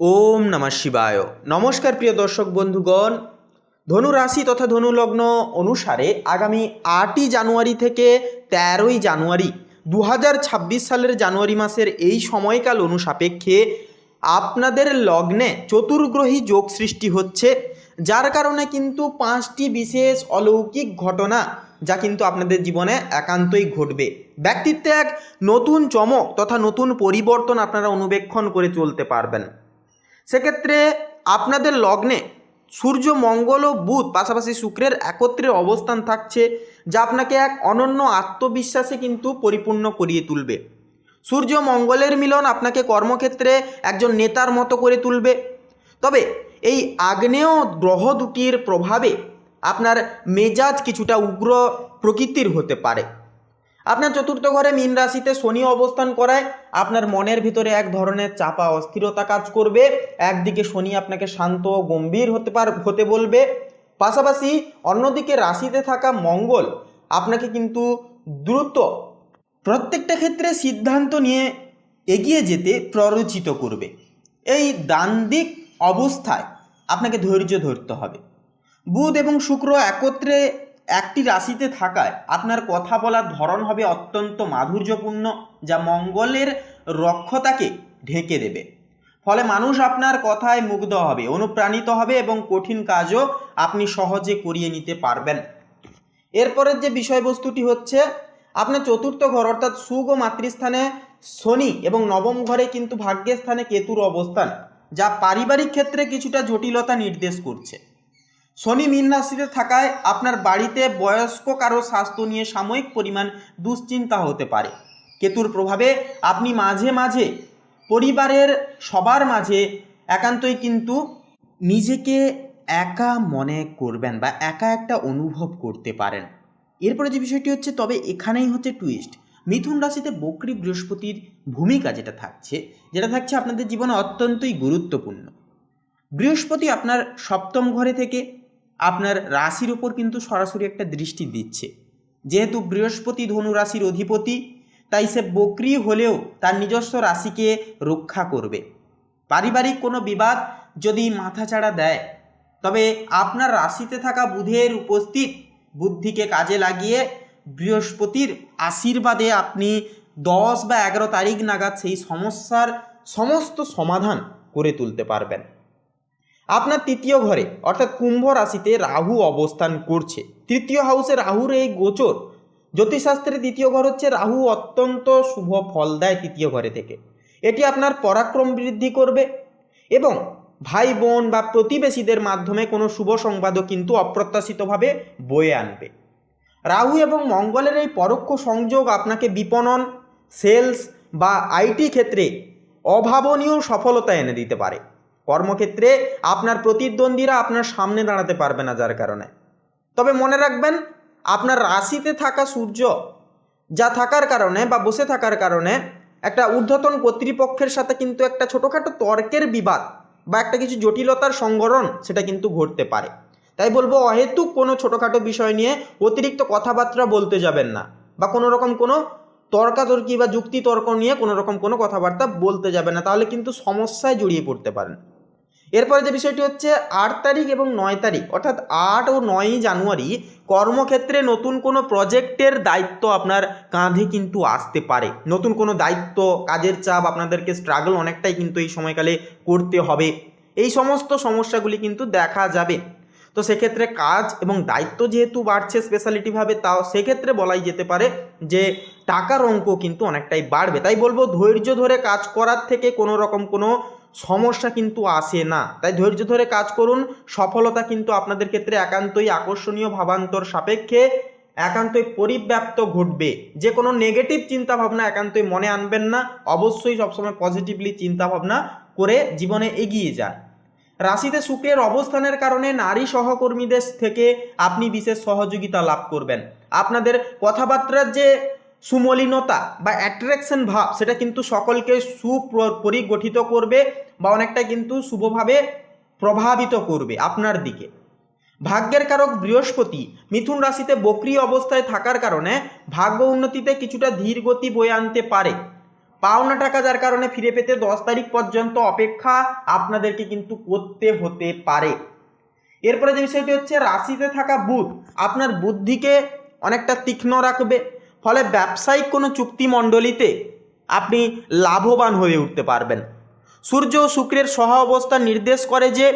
ওম নমঃ শিবায়। নমস্কার প্রিয় দর্শক বন্ধুগণ, ধনু রাশি তথা ধনু লগ্ন অনুসারে আগামী আটই জানুয়ারি থেকে তেরোই জানুয়ারি দু হাজার ছাব্বিশ সালের জানুয়ারি মাসের এই সময়কাল অনুসাপেক্ষে আপনাদের লগ্নে চতুর্গ্রহী যোগ সৃষ্টি হচ্ছে, যার কারণে কিন্তু পাঁচটি বিশেষ অলৌকিক ঘটনা যা কিন্তু আপনাদের জীবনে একান্তই ঘটবে। ব্যক্তিত্বে এক নতুন চমক তথা নতুন পরিবর্তন আপনারা অনুবেক্ষণ করে চলতে পারবেন। সেক্ষেত্রে আপনাদের লগ্নে সূর্য, মঙ্গল ও বুধ পাশাপাশি শুক্রের একত্রে অবস্থান থাকছে, যা আপনাকে এক অনন্য আত্মবিশ্বাসে কিন্তু পরিপূর্ণ করিয়ে তুলবে। সূর্য, মঙ্গলের মিলন আপনাকে কর্মক্ষেত্রে একজন নেতার মতো করে তুলবে। তবে এই আগ্নেয় গ্রহ দুটির প্রভাবে আপনার মেজাজ কিছুটা উগ্র প্রকৃতির হতে পারে। আপনার চতুর্থ ঘরে মীন রাশিতে শনি অবস্থান করায় আপনার মনের ভিতরে এক ধরনের চাপা অস্থিরতা কাজ করবে। একদিকে শনি আপনাকে শান্ত ও গম্ভীর হতে পার, হতে বলবে। পাশাপাশি অন্যদিকে রাশিতে থাকা মঙ্গল আপনাকে কিন্তু দ্রুত প্রত্যেকটা ক্ষেত্রে সিদ্ধান্ত নিয়ে এগিয়ে যেতে প্ররোচিত করবে। এই দান্দিক অবস্থায় আপনাকে ধৈর্য ধরতে হবে। বুধ এবং শুক্র একত্রে একটি রাশিতে থাকায় আপনার কথা বলার ধরন হবে অত্যন্ত মাধুর্যপূর্ণ, যা মঙ্গলের রক্ষতাকে ঢেকে দেবে। ফলে মানুষ আপনার কথায় মুগ্ধ হবে, অনুপ্রাণিত হবে এবং কঠিন কাজও আপনি সহজে করিয়ে নিতে পারবেন। এরপরের যে বিষয়বস্তুটি হচ্ছে, আপনার চতুর্থ ঘর অর্থাৎ সুগ ও মাতৃস্থানে শনি এবং নবম ঘরে কিন্তু ভাগ্যের স্থানে কেতুর অবস্থান, যা পারিবারিক ক্ষেত্রে কিছুটা জটিলতা নির্দেশ করছে। শনি মীন রাশিতে থাকায় আপনার বাড়িতে বয়স্ক কারও স্বাস্থ্য নিয়ে সাময়িক পরিমাণ দুশ্চিন্তা হতে পারে। কেতুর প্রভাবে আপনি মাঝে মাঝে পরিবারের সবার মাঝে একান্তই কিন্তু নিজেকে একা মনে করবেন বা একা একটা অনুভব করতে পারেন। এরপরে যে বিষয়টি হচ্ছে, তবে এখানেই হচ্ছে টুইস্ট মিথুন রাশিতে বকরি বৃহস্পতির ভূমিকা যেটা থাকছে যেটা থাকছে আপনাদের জীবনে অত্যন্তই গুরুত্বপূর্ণ। বৃহস্পতি আপনার সপ্তম ঘরে থেকে আপনার রাশির উপর কিন্তু সরাসরি একটা দৃষ্টি দিচ্ছে। যেহেতু বৃহস্পতি ধনু রাশির অধিপতি, তাই সে বকরি হলেও তার নিজস্ব রাশিকে রক্ষা করবে। পারিবারিক কোনো বিবাদ যদি মাথাচাড়া দেয়, তবে আপনার রাশিতে থাকা বুধের উপস্থিত বুদ্ধিকে কাজে লাগিয়ে বৃহস্পতির আশীর্বাদে আপনি দশ বা এগারো তারিখ নাগাদ সেই সমস্যার সমস্ত সমাধান করে তুলতে পারবেন। আপনার তৃতীয় ঘরে, অর্থাৎ কুম্ভ রাশিতে রাহু অবস্থান করছে। তৃতীয় হাউসে রাহুর এই গোচর। জ্যোতিষশাস্ত্রের দ্বিতীয় ঘর হচ্ছে রাহু অত্যন্ত শুভ ফল দেয় তৃতীয় ঘরে থেকে। এটি আপনার পরাক্রম বৃদ্ধি করবে এবং ভাই, বোন বা প্রতিবেশীদের মাধ্যমে কোনো শুভ সংবাদও কিন্তু অপ্রত্যাশিতভাবে বয়ে আনবে। রাহু এবং মঙ্গলের এই পরোক্ষ সংযোগ আপনাকে বিপণন, সেলস বা আইটি ক্ষেত্রে অভাবনীয় সফলতা এনে দিতে পারে। কর্মক্ষেত্রে আপনার প্রতিদ্বন্দ্বীরা আপনার সামনে দাঁড়াতে পারবে না যার কারণে। তবে মনে রাখবেন, আপনার রাশিতে থাকা সূর্য যা থাকার কারণে বা বসে থাকার কারণে একটা ঊর্ধ্বতন কর্তৃপক্ষের সাথে কিন্তু একটা ছোটোখাটো তর্কের বিবাদ বা একটা কিছু জটিলতার সংগঠন সেটা কিন্তু ঘটতে পারে। তাই বলব, অহেতুক কোনো ছোটোখাটো বিষয় নিয়ে অতিরিক্ত কথাবার্তা বলতে যাবেন না বা কোনো রকম কোনো তর্কাতর্কি বা যুক্তি তর্ক নিয়ে কোনো রকম কোনো কথাবার্তা বলতে যাবে না। তাহলে কিন্তু সমস্যায় জড়িয়ে পড়তে পারেন। এরপরে যে বিষয়টি হচ্ছে আট তারিখ এবং নয় তারিখ, অর্থাৎ আট ও নয়ই জানুয়ারি কর্মক্ষেত্রে নতুন কোনো প্রজেক্টের দায়িত্ব আপনার কাঁধে কিন্তু আসতে পারে। নতুন কোনো দায়িত্ব, কাজের চাপ আপনাদেরকে স্ট্রাগল অনেকটাই কিন্তু এই সময়কালে করতে হবে। এই সমস্ত সমস্যাগুলি কিন্তু দেখা যাবে। তো সেক্ষেত্রে কাজ এবং দায়িত্ব যেহেতু বাড়ছে স্পেশালিটিভাবে তাও সেক্ষেত্রে বলাই যেতে পারে যে টাকার অঙ্ক কিন্তু অনেকটাই বাড়বে। তাই বলব ধৈর্য ধরে কাজ করার থেকে কোনো রকম কোনো সমস্যা কিন্তু আসে না। তাই ধৈর্য ধরে কাজ করুন। সফলতা কিন্তু আপনাদের ক্ষেত্রে একান্তই আকর্ষণীয়, ভাবান্তর সাপেক্ষে একান্তই পরিব্যাপ্ত ঘটবে। যে কোনো নেগেটিভ চিন্তাভাবনা একান্তই মনে আনবেন না। অবশ্যই সবসময় পজিটিভলি চিন্তাভাবনা করে জীবনে এগিয়ে যান। রাশিতে শুক্রের অবস্থানের কারণে নারী সহকর্মীদের থেকে আপনি বিশেষ সহযোগিতা লাভ করবেন। আপনাদের কথাবার্তার যে সুমলিনতা বা অ্যাট্রাকশন ভাব, সেটা কিন্তু সকলকে সুপরিগঠিত করবে। বা অনেকটা কিন্তু শুভভাবে প্রভাবিত করবে আপনার দিকে। ভাগ্যের কারক বৃহস্পতি মিথুন রাশিতে বক্রি অবস্থায় থাকার কারণে ভাগ্য উন্নতিতে কিছুটা ধীর গতি বয়ে আনতে পারে। পাওনা টাকা যার কারণে ফিরে পেতে দশ তারিখ পর্যন্ত অপেক্ষা আপনাদেরকে কিন্তু করতে হতে পারে। এরপরে যে বিষয়টি হচ্ছে, রাশিতে থাকা বুধ আপনার বুদ্ধিকে অনেকটা তীক্ষ্ণ রাখবে। ফলে ব্যবসায়িক কোনো চুক্তিমণ্ডলীতে আপনি লাভবান হয়ে উঠতে পারবেন। সূর্য ও শুক্রের সহ অবস্থা নির্দেশ করে যে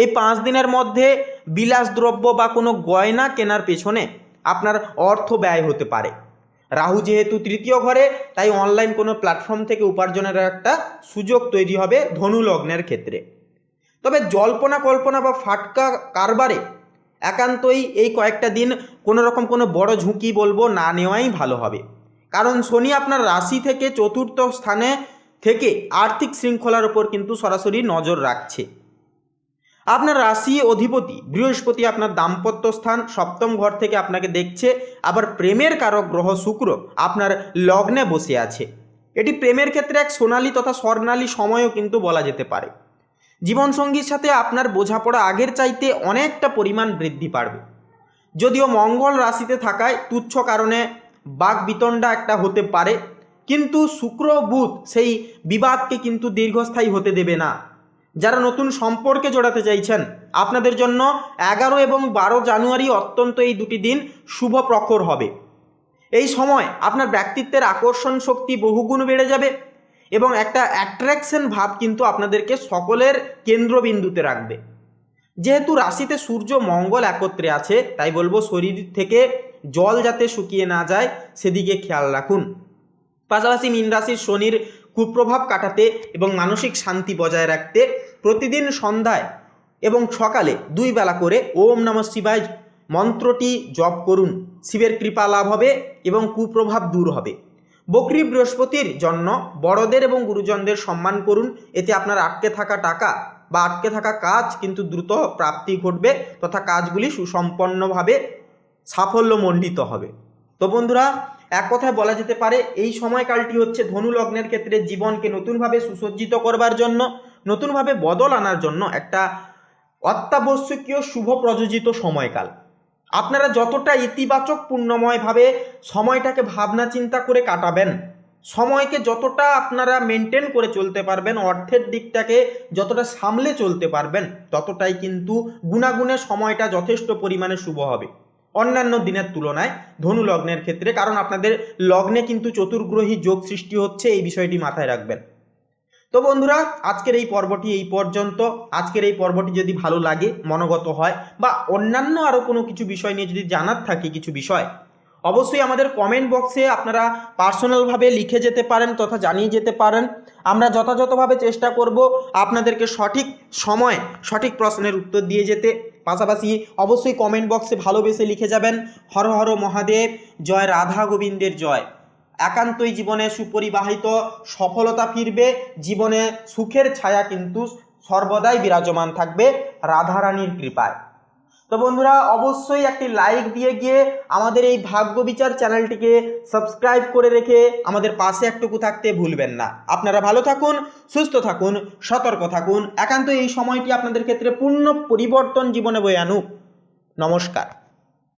এই পাঁচ দিনের মধ্যে বিলাসদ্রব্য বা কোনো গয়না কেনার পেছনে আপনার অর্থ ব্যয় হতে পারে। রাহু যেহেতু তৃতীয় ঘরে, তাই অনলাইন কোনো প্ল্যাটফর্ম থেকে উপার্জনের একটা সুযোগ তৈরি হবে ধনু লগ্নের ক্ষেত্রে। তবে জল্পনা কল্পনা বা ফাটকা কারবারে একান্তই এই কয়েকটা দিন কোনো রকম কোনো বড় ঝুঁকি বলব না নেওয়াই ভালো হবে। কারণ শনি আপনার রাশি থেকে চতুর্থ স্থানে থেকে আর্থিক শৃঙ্খলার ওপর কিন্তু সরাসরি নজর রাখছে। আপনার রাশি অধিপতি, বৃহস্পতি আপনার দাম্পত্য স্থান, সপ্তম ঘর থেকে আপনাকে দেখছে, আবার প্রেমের কারক গ্রহ শুক্র আপনার লগ্নে বসে আছে। এটি প্রেমের ক্ষেত্রে এক সোনালী তথা স্বর্ণালী সময়ও কিন্তু বলা যেতে পারে। জীবনসঙ্গীর সাথে আপনার বোঝাপড়া আগের চাইতে অনেকটা পরিমাণ বৃদ্ধি পারবে। যদিও মঙ্গল রাশিতে থাকায় তুচ্ছ কারণে বাক বিতণ্ডা একটা হতে পারে কিন্তু শুক্র বুধ সেই বিবাদকে কিন্তু দীর্ঘস্থায়ী হতে দেবে না। যারা নতুন সম্পর্কে জড়াতে চাইছেন, আপনাদের জন্য এগারো এবং বারো জানুয়ারি অত্যন্ত এই দুটি দিন শুভ প্রখর হবে। এই সময় আপনার ব্যক্তিত্বের আকর্ষণ শক্তি বহুগুণ বেড়ে যাবে এবং একটা অ্যাট্রাকশন ভাব কিন্তু আপনাদেরকে সকলের কেন্দ্রবিন্দুতে রাখবে। যেহেতু রাশিতে সূর্য, মঙ্গল একত্রে আছে, তাই বলব শরীর থেকে জল যাতে শুকিয়ে না যায়, সেদিকে খেয়াল রাখুন। পাশাপাশি মীন রাশির শনির কুপ্রভাব কাটাতে এবং মানসিক শান্তি বজায় রাখতে প্রতিদিন সন্ধ্যায় এবং সকালে দুই বেলা করে ওম নম শিবায় মন্ত্রটি জপ করুন। শিবের কৃপা লাভ হবে এবং কুপ্রভাব দূর হবে। বকরি বৃহস্পতির জন্য বড়দের এবং গুরুজনদের সম্মান করুন। এতে আপনার আটকে থাকা টাকা বা আটকে থাকা কাজ কিন্তু দ্রুত প্রাপ্তি ঘটবে তথা কাজগুলি সুসম্পন্নভাবে সাফল্যমণ্ডিত হবে। তো বন্ধুরা এক কথায় বলা যেতে পারে, এই সময়কালটি হচ্ছে ধনু লগ্নের ক্ষেত্রে জীবনকে নতুনভাবে সুসজ্জিত করবার জন্য, নতুনভাবে বদল আনার জন্য একটা অত্যাবশ্যকীয় শুভ প্রযোজিত সময়কাল। আপনারা যতটা ইতিবাচক পূর্ণময়ভাবে সময়টাকে ভাবনা চিন্তা করে কাটাবেন, সময়কে যতটা আপনারা মেনটেন করে চলতে পারবেন, অর্থের দিকটাকে যতটা সামলে চলতে পারবেন, ততটাই কিন্তু গুণাগুণে সময়টা যথেষ্ট পরিমাণে শুভ হবে। অন্যান্য দিনের তুলনায় ধনু লগ্নের ক্ষেত্রে, কারণ আপনাদের লগ্নে কিন্তু চতুর্গ্রহী যোগ সৃষ্টি হচ্ছে, এই বিষয়টি মাথায় রাখবেন। তো বন্ধুরা, আজকের এই পর্বটি এই পর্যন্ত। আজকের এই পর্বটি যদি ভালো লাগে, মনোগত হয়, বা অন্যান্য আরও কোনো কিছু বিষয় নিয়ে যদি জানার থাকে কিছু বিষয় অবশ্যই আমাদের কমেন্ট বক্সে আপনারা পার্সোনালভাবে লিখে যেতে পারেন তথা জানিয়ে যেতে পারেন। আমরা যথাযথভাবে চেষ্টা করব আপনাদেরকে সঠিক সময়, সঠিক প্রশ্নের উত্তর দিয়ে যেতে। পাশাপাশি অবশ্যই কমেন্ট বক্সে ভালোবেসে লিখে যাবেন, হর হর মহাদেব, জয় রাধা গোবিন্দের জয়। একান্তই জীবনে সুপরিবাহিত সফলতা ফিরবে, জীবনে সুখের ছায়া কিন্তু সর্বদাই বিরাজমান থাকবে রাধারানীর কৃপায়। তো বন্ধুরা, অবশ্যই একটি লাইক দিয়ে গিয়ে আমাদের এই ভাগ্য বিচার চ্যানেলটিকে সাবস্ক্রাইব করে রেখে আমাদের পাশে একটুকু থাকতে ভুলবেন না। আপনারা ভালো থাকুন, সুস্থ থাকুন, সতর্ক থাকুন, একান্ত এই সময়টি আপনাদের ক্ষেত্রে পূর্ণ পরিবর্তন জীবনে বয়ে আনুক। নমস্কার।